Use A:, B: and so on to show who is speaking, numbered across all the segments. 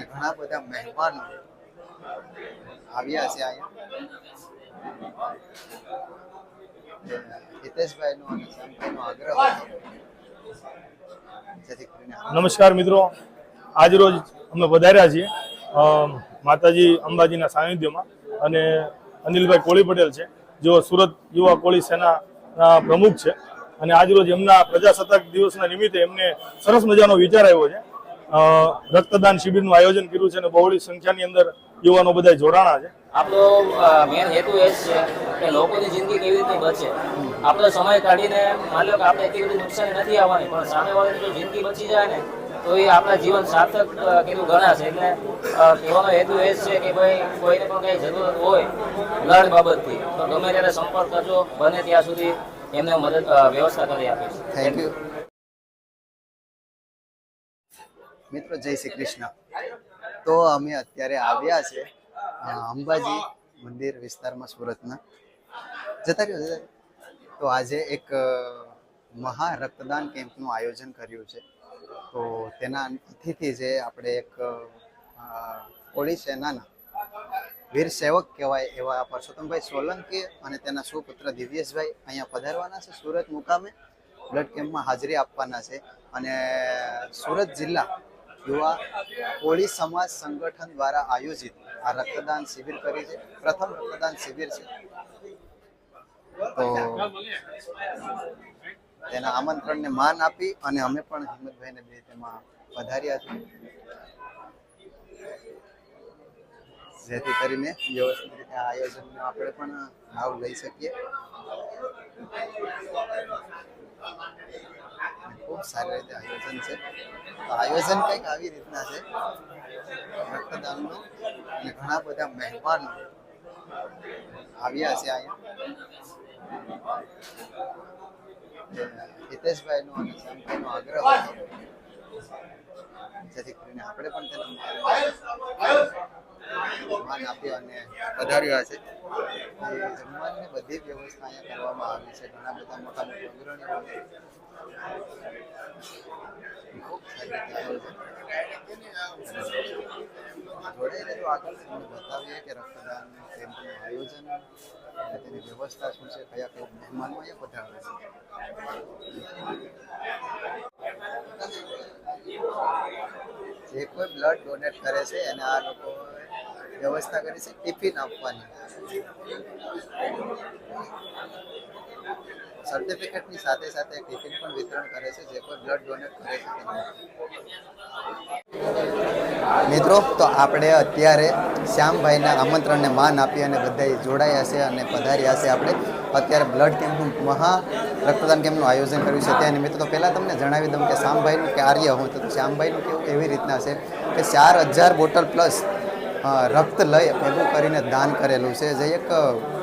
A: અને ઘણા બધા મહેમાનો આવ્યા છે અહીંયા.
B: નમસ્કાર મિત્રો. આજ રોજ અમે વધાર્યા છીએ માતાજી અંબાજીના સાનિધ્યમાં. અને અનિલભાઈ કોળી પટેલ છે, જેઓ સુરત યુવા કોળી સેના પ્રમુખ છે. અને આજ રોજ એમના પ્રજાસત્તાક દિવસના નિમિત્તે એમને સરસ મજાનો વિચાર આવ્યો છે. રક્તદાન શિબિરનું આયોજન કર્યું છે અને બહોળી સંખ્યાની અંદર યુવાનો બધા જોડાણા છે.
C: આપણો મેન હેતુ એ છે કે લોકોની જિંદગી કેવી રીતે બચે. આપણો સમય કાઢીને માની લો કે આપણે એટલી બધી નુકસાની નથી આવવાની પણ સામે વાળાની જો જિંદગી બચી જાય ને તો એ આપણા જીવન સાર્થક કેટલું ગણાશે. એટલે કહેવાનો હેતુ એ છે કે ભાઈ કોઈને પણ કઈ જરૂરત હોય બ્લડ બાબતથી તો ગમે ત્યારે સંપર્ક કરજો બને ત્યાં સુધી એમને મદદ વ્યવસ્થા કરી આપીશ
A: થેન્ક યુ મિત્રો, જય શ્રી કૃષ્ણ. તો અમે અત્યારે આવ્યા છે અંબાજી મંદિર વિસ્તારમાં સુરતના. જતા રહ્યો તો આજે એક મહા રક્તદાન કેમ્પનું આયોજન કર્યું છે. તો તેના અતિથિ જે આપણે એક કોળી સેનાના વીર સેવક કહેવાય એવા પરસોત્તમભાઈ સોલંકી અને તેના સુપુત્ર દિવ્યેશભાઈ અહીંયા પધારવાના છે સુરત મુકામે. બ્લડ કેમ્પમાં હાજરી આપવાના છે. અને સુરત જિલ્લા યુવા કોળી સમાજ સંગઠન દ્વારા આયોજિત આ રક્તદાન શિબિર કરી છે. પ્રથમ રક્તદાન શિબિર છે. તો તેના આમંત્રણને માન આપી અને અમે પણ હિંમતભાઈને બે તેમાં પધાર્યા છે જેથી કરીને વ્યવસ્થિત રીતે આ આયોજનનો આપણે પણ લાભ લઈ શકીએ. ખૂબ સારી રીતે આયોજન છે. તો આયોજન કંઈક આવી રીતના છે. રક્તદાનનું અને ઘણા બધા મહેમાનો આવ્યા છે અહીંયા. હિતેશભાઈનો અને શ્યામભાઈનો આગ્રહ હતો. જેથી કરીને આપણે પણ તેને માન આપ્યું અને વધાર્યા છે. જમવાની બધી વ્યવસ્થા અહીંયા કરવામાં આવી છે. ઘણા બધા મોટા મોટા અગ્રણીઓ જોડે તમને બતાવીએ કે રક્તદાન કેમ્પનું આયોજન અને તેની વ્યવસ્થા શું છે, કયા કયા મહેમાનો અહીંયા પધારે છે. જે કોઈ બ્લડ ડોનેટ કરે છે, એને આ લોકો વ્યવસ્થા કરી છે, ટિફિન આપવાની. સર્ટિફિકેટની સાથે સાથે ટિફિન પણ વિતરણ કરે છે, જે કોઈ બ્લડ ડોનેટ કરે છે. મિત્રો, તો આપણે અત્યારે શ્યામભાઈના આમંત્રણને માન આપી અને બધાએ જોડાયા છે અને પધાર્યા છે આપણે. અત્યારે બ્લડ કેમ્પનું મહા રક્તદાન કેમ્પનું આયોજન કર્યું છે. ત્યાં નિમિત્તે પહેલાં તમને જણાવી દઉં કે શ્યામભાઈનું કાર્ય હું તો શ્યામભાઈનું કેવું એવી રીતના છે કે ચાર હજાર બોટલ પ્લસ રક્ત લઈ ભેગું કરીને દાન કરેલું છે. જે એક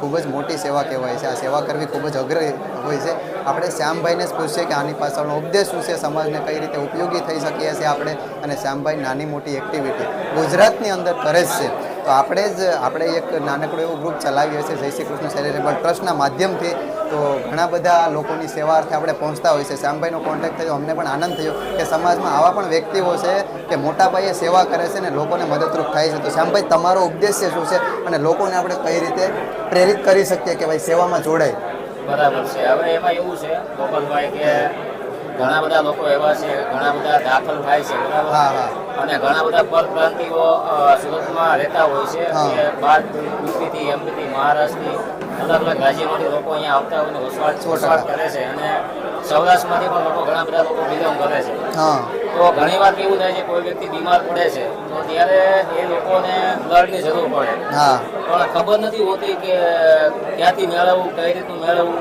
A: ખૂબ જ મોટી સેવા કહેવાય છે. આ સેવા કરવી ખૂબ જ અગ્ર હોય છે. આપણે શ્યામભાઈને જ પૂછીએ કે આની પાછળનો ઉપદેશ શું છે? સમાજને કઈ રીતે ઉપયોગી થઈ શકીએ છીએ આપણે? અને શ્યામભાઈ નાની મોટી એક્ટિવિટી ગુજરાતની અંદર કરે જ છે. તો આપણે જ, આપણે એક નાનકડું એવું ગ્રુપ ચલાવીએ છીએ, જય શ્રી કૃષ્ણ ચેરિટેબલ ટ્રસ્ટના માધ્યમથી. તો ઘણા બધા લોકોની સેવા અર્થે આપણે પહોંચતા હોય છે શ્યામભાઈનો કોન્ટેક્ટ થયો, અમને પણ આનંદ થયો કે સમાજમાં આવા પણ વ્યક્તિઓ છે કે મોટા પાયે સેવા કરે છે ને લોકોને મદદરૂપ થાય છે. તો શ્યામભાઈ, તમારો ઉદ્દેશ્ય શું છે અને લોકોને આપણે કઈ રીતે પ્રેરિત કરી શકીએ કે ભાઈ સેવામાં જોડાય?
C: બરાબર છે. હવે એમાં એવું છે, ગોપાલભાઈ, કે ઘણા બધા લોકો એવા છે ઘણા બધા દાખલ થાય છે બરાબર? અને ઘણા બધા પરપ્રાંતિઓ સુરતમાં રહેતા હોય છે. કે બાર યુપીથી એમપીથી મહારાષ્ટ્રથી અલગ અલગ રાજ્યમાંથી લોકો અહીંયા આવતા હોય વસવાટ વસવાટ કરે છે અને સૌરાષ્ટ્રમાંથી પણ લોકો ઘણા બધા લોકો બિલોંગ કરે છે. તો ઘણી વાર કેવું થાય છે કોઈ વ્યક્તિ બીમાર પડે છે તો ત્યારે એ લોકોને બ્લડની જરૂર પડે. પણ ખબર નથી હોતી કે ક્યાંથી મેળવવું કઈ રીતનું મેળવવું.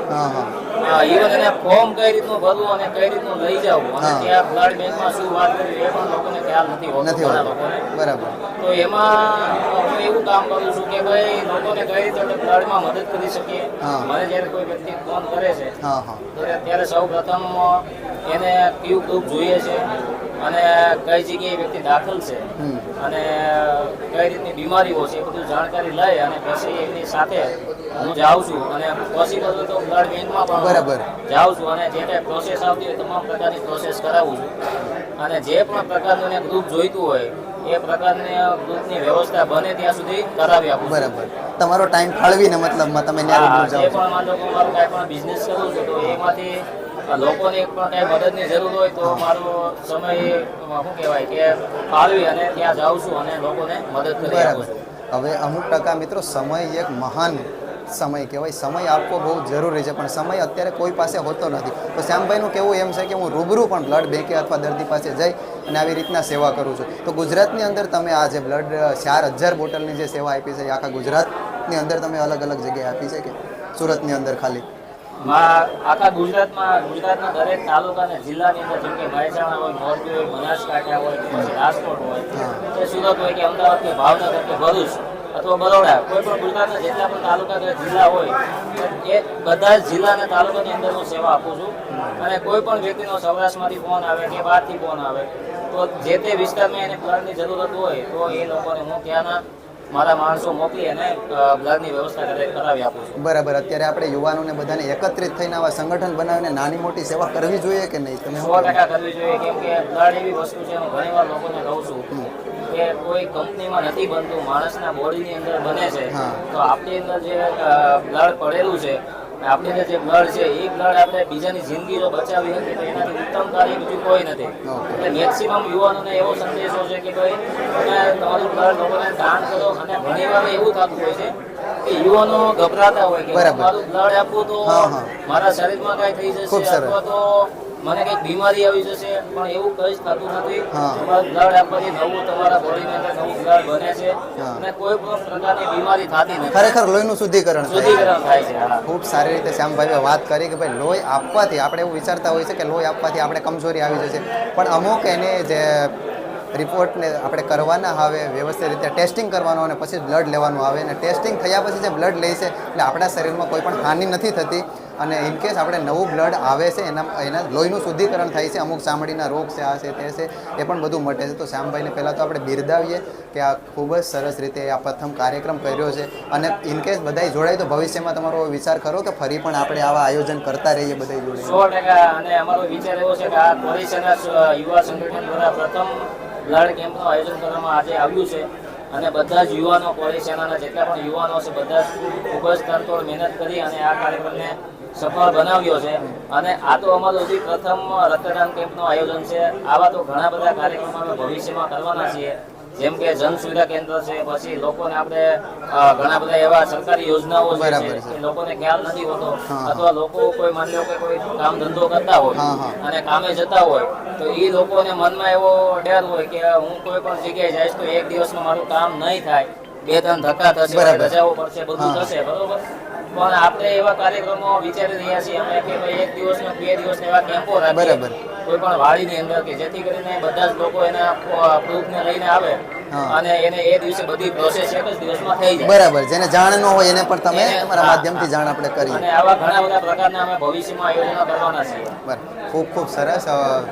A: હા
C: એને ફોર્મ કઈ રીતનું ભરવું અને કઈ રીતનું લઈ જવું અને ત્યાં બ્લડ બેંકમાં શું વાત કરવી એ પણ લોકોને ખ્યાલ નથી હોતો ઘણા લોકોને.
A: બરાબર.
C: તો એમાં હું એવું કામ કરું છું કે ભાઈ લોકોને કઈ રીતે બ્લડમાં મદદ કરી શકીએ? મને જ્યારે કોઈ વ્યક્તિ ફોન કરે છે તો ત્યારે સૌ પ્રથમ એને કયું ગ્રુપ જોઈએ છે. અને કઈ જગ્યાએ વ્યક્તિ દાખલ છે અને કઈ રીતની બીમારીઓ છે એ બધું જાણકારી લઈ અને પછી એમની સાથે હું જાઉં છું અને પોસિબલ તો બ્લડ બેંકમાં પણ
A: બરાબર.
C: જાઉં છું અને જે કાંઈ પ્રોસેસ આવતી હોય તમામ પ્રકારની પ્રોસેસ કરાવું છું. અને જે પણ પ્રકારનું ગ્રુપ જોઈતું હોય એ પ્રકારની ગ્રુપની વ્યવસ્થા બને ત્યાં સુધી કરાવી આપું
A: બરાબર. તમારો ટાઈમ ફાળવીને મતલબમાં તમે
C: જે પણ માનો કે મારું કાંઈ પણ બિઝનેસ કરું છું તો એમાંથી લોકોને કાંઈ મદદની જરૂર હોય તો મારો સમય શું કહેવાય કે ફાળવી અને ત્યાં જાઉં છું અને લોકોને મદદ કરી આપું છું.
A: હવે અમુક ટકા મિત્રો સમય એક મહાન સમય કહેવાય. સમય આપવો બહુ જરૂરી છે પણ સમય અત્યારે કોઈ પાસે હોતો નથી. તો શ્યામભાઈનું કેવું એમ છે કે હું રૂબરૂ પણ બ્લડ બેંકે અથવા દર્દી પાસે જઈ અને આવી રીતના સેવા કરું છું. તો ગુજરાતની અંદર તમે આ જે બ્લડ ચાર હજાર બોટલની જે સેવા આપી છે એ આખા ગુજરાતની અંદર તમે અલગ અલગ જગ્યાએ આપી છે કે સુરતની અંદર ખાલી?
C: આખા ગુજરાતમાં ગુજરાતના દરેક તાલુકા અને જિલ્લાની અંદર જેમ કે મહેસાણા હોય મોરબી હોય બનાસકાંઠા હોય પછી રાજકોટ હોય કે સુરત હોય કે અમદાવાદ કે ભાવનગર કે ભરૂચ અથવા બરોડા કોઈ પણ ગુજરાતના જેટલા પણ તાલુકા કે જિલ્લા હોય એ બધા જ જિલ્લા તાલુકાની અંદર હું સેવા આપું છું. અને કોઈ પણ વ્યક્તિનો સૌરાષ્ટ્રમાંથી ફોન આવે કે બહારથી ફોન આવે તો જે તે વિસ્તારમાં એને પ્લાનની જરૂરત હોય તો એ લોકોને હું ત્યાંના મારા માણસો મોકલી અને બ્લડની વ્યવસ્થા કરાવી આપું છું.
A: બરાબર. અત્યારે આપણે યુવાનોને બધાને એકત્રિત થઈને આવા સંગઠન બનાવીને નાની મોટી સેવા કરવી જોઈએ કે નહીં? તમે
C: સો ટકા કરવી જોઈએ કેમ કે બ્લડ એવી વસ્તુ છે હું ઘણી વાર લોકોને કહું છું કે કોઈ કંપનીમાં નથી બનતું માણસના બોડીની અંદર બને છે. તો આપણી અંદર જે બ્લડ પડેલું છે આપણી જે બ્લડ છે એ બ્લડ આપણે બીજાની જિંદગી જો બચાવી હતી તો એનાથી ઉત્તમ કાર્ય બીજું કોઈ નથી એટલે મેક્સિમમ યુવાનોને એવો સંદેશો છે કે ભાઈ તમે તમારું બ્લડ લોકોને દાન કરો અને ઘણી વાર એવું થતું હોય છે કે યુવાનો ગભરાતા હોય કે. મારું બ્લડ આપવું તો. મારા શરીરમાં કાંઈ થઈ જશે. અથવા તો મને કંઈક બીમારી આવી જશે પણ એવું કઈ થતું નથી. તમારું બ્લડ આપવાથી નવું તમારા બોડીની અંદર નવું બ્લડ બને છે. અને કોઈ પણ પ્રકારની બીમારી થતી નથી.
A: ખરેખર લોહીનું શુદ્ધિકરણ
C: શુદ્ધિકરણ થાય છે
A: ખૂબ સારી રીતે શ્યામભાઈએ વાત કરી કે ભાઈ લોહી આપવાથી આપણે એવું વિચારતા હોય છે કે લોહી આપવાથી આપણે કમજોરી આવી જશે. પણ અમુક એને જે રિપોર્ટને આપણે કરવાના આવે વ્યવસ્થિત રીતે ટેસ્ટિંગ કરવાનું અને પછી બ્લડ લેવાનું આવે. અને ટેસ્ટિંગ થયા પછી જે બ્લડ લે છે એટલે આપણા શરીરમાં કોઈ પણ હાનિ નથી થતી. અને ઇન કેસ આપણે નવું બ્લડ આવે છે, એના એના લોહીનું શુદ્ધિકરણ થાય છે, અમુક ચામડીના રોગ છે, આ છે, તે છે, એ પણ બધું મટે છે. તો શ્યામભાઈને પહેલાં તો આપણે બિરદાવીએ કે આ ખૂબ જ સરસ રીતે આ પ્રથમ કાર્યક્રમ કર્યો છે. અને ઇનકેસ બધા જોડાય તો ભવિષ્યમાં તમારો વિચાર કરો કે ફરી પણ આપણે આવા આયોજન કરતા રહીએ બધા જોડે?
C: સો ટકા. અને અમારો છે આયોજન કરવામાં આજે આવ્યું છે. અને બધા જ યુવાનો પોલીસ સેનાના જેટલા પણ યુવાનો છે, બધા ખૂબ જ તરતોડ મહેનત કરી અને આ કાર્યક્રમને સફળ બનાવ્યો છે. અને આ તો અમારો હજી પ્રથમ રક્તદાન કેમ્પનું આયોજન છે. આવા તો ઘણા બધા કાર્યક્રમો અમે ભવિષ્યમાં કરવાના છીએ. જેમ કે જન સુવિધા કેન્દ્ર છે પછી લોકોને આપણે ઘણા બધા એવા સરકારી યોજનાઓ છે. લોકોને ખ્યાલ નથી હોતો. અથવા લોકો કોઈ માની લો કે કોઈ કામ ધંધો કરતા હોય. અને કામે જતા હોય તો એ લોકોને મનમાં એવો ડર હોય કે હું કોઈ પણ જગ્યાએ જઈશ તો એક દિવસમાં મારું કામ નહીં થાય. બે ત્રણ ધક્કા થશે રજાઓ પડશે બધું થશે બરોબર? પણ આપણે એવા કાર્યક્રમો વિચારી રહ્યા છીએ અમે કે ભાઈ એક દિવસના બે દિવસ એવા કેમ્પો રાખીએ
A: બરાબર.
C: કોઈ પણ વાડીની અંદર કે જેથી કરીને બધા જ લોકો એના પ્રૂફને લઈને આવે. અને એને એ દિવસે બધી પ્રોસેસ એક જ દિવસમાં થઈ જાય.
A: બરાબર જેને જાણ ન હોય એને પણ તમે તમારા માધ્યમથી જાણ આપણે કરીએ
C: અને આવા ઘણા બધા પ્રકારના અમે ભવિષ્યમાં આયોજનો કરવાના છીએ.
A: બરાબર. ખૂબ ખૂબ સરસ.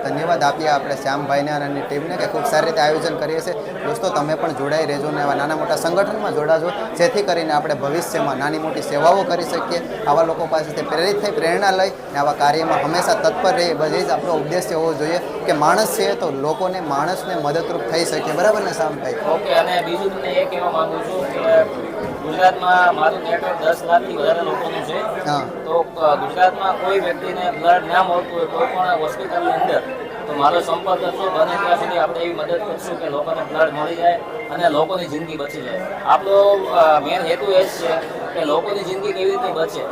A: ધન્યવાદ આપીએ આપણે શ્યામભાઈને અને ટીમને કે ખૂબ સારી રીતે આયોજન કરીએ છીએ દોસ્તો તમે પણ જોડાઈ રહેજો ને એવા નાના મોટા સંગઠનમાં જોડાજો જેથી કરીને આપણે ભવિષ્યમાં નાની મોટી સેવાઓ કરી શકીએ. આવા લોકો પાસેથી પ્રેરિત થઈ પ્રેરણા લઈ ને આવા કાર્યમાં હંમેશા તત્પર રહીએ બધી જ આપણો ઉદ્દેશ્ય હોવો જોઈએ. કે માણસ છે તો લોકોને માણસને મદદરૂપ થઈ શકે. બરાબર ને શ્યામભાઈ
C: ઓકે અને બીજું તમને એ કહેવા માંગુ છું કે ગુજરાતમાં મારું નેટવર્ક દસ લાખથી વધારે લોકોનું છે.
A: હા.
C: તો ગુજરાતમાં કોઈ વ્યક્તિને બ્લડ ના મળતું હોય કોઈ પણ હોસ્પિટલની અંદર તો મારો સંપર્ક કરશો. બને ત્યાં સુધી આપણે એવી મદદ કરશું કે લોકોને બ્લડ મળી જાય અને લોકોની જિંદગી બચી જાય. આપણો મેન હેતુ એ જ છે કે લોકોની જિંદગી કેવી રીતે બચે.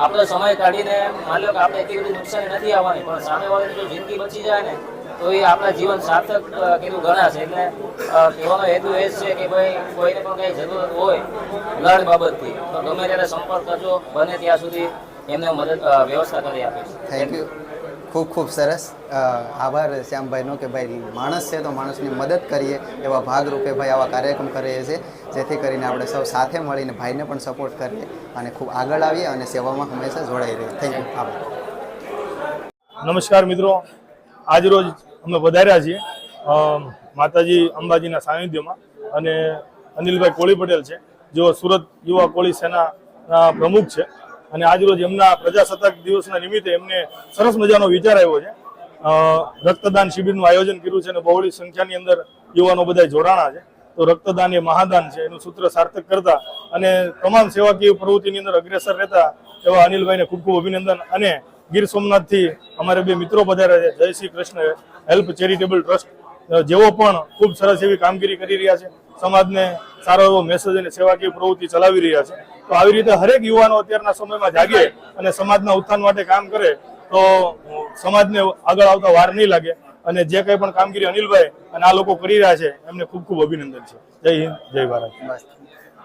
C: આપણો સમય કાઢીને માની લો કે આપણે એટલી બધી નુકસાની નથી આવવાની, પણ સામેવાળાની જો જિંદગી બચી જાય ને, તો એ આપણા જીવન સાર્થક કેટલું ગણાશે. એટલે કહેવાનો હેતુ એ જ છે કે ભાઈ, કોઈને પણ કંઈ જરૂરત હોય, લડ બાબતથી, તો ગમે ત્યારે સંપર્ક કરજો, બને ત્યાં સુધી એમને મદદ વ્યવસ્થા કરી આપીશ.
A: થેન્ક યુ ખૂબ ખૂબ સરસ. આભાર શ્યામભાઈનો કે ભાઈ માણસ છે તો માણસની મદદ કરીએ એવા ભાગરૂપે ભાઈ આવા કાર્યક્રમ કરીએ છીએ, જેથી કરીને આપણે સૌ સાથે મળીને ભાઈને પણ સપોર્ટ કરીએ અને ખૂબ આગળ આવીએ અને સેવામાં હંમેશા જોડાઈ રહીએ. થેન્ક યુ આભાર.
B: નમસ્કાર મિત્રો. આજ રોજ અમે વધાર્યા છીએ માતાજી અંબાજીના સાનિધ્યમાં અને અનિલભાઈ કોળી પટેલ છે, જેઓ સુરત યુવા કોળી સેના પ્રમુખ છે. અને આજરોજ એમના પ્રજાસત્તાક દિવસના નિમિત્તે એમને સરસ મજાનો વિચાર આવ્યો છે. રક્તદાન શિબિરનું આયોજન કર્યું છે અને બહોળી સંખ્યાની અંદર યુવાનો બધા જોડાણા છે. તો રક્તદાન એ મહાદાન છે, એનું સૂત્ર સાર્થક કરતા અને તમામ સેવાકીય પ્રવૃત્તિની અંદર અગ્રેસર રહેતા એવા અનિલભાઈને ખૂબ ખૂબ અભિનંદન અને ગીર સોમનાથથી અમારે બે મિત્રો પધાર્યા છે. Jai Shri Krishna help charitable trust. જેઓ પણ ખૂબ સરસ એવી કામગીરી કરી રહ્યા છે, સમાજને સારો એવો મેસેજ અને સેવાકીય પ્રવૃત્તિ ચલાવી રહ્યા છે. તો આવી રીતે હરેક યુવાનો અત્યારના સમયમાં જાગે અને સમાજના ઉત્થાન માટે કામ કરે, તો સમાજને આગળ આવતા વાર નહીં લાગે. અને જે કંઈ પણ કામગીરી અનિલભાઈ અને આ લોકો કરી રહ્યા છે, એમને ખૂબ ખૂબ અભિનંદન છે. જય હિન્દ, જય ભારત.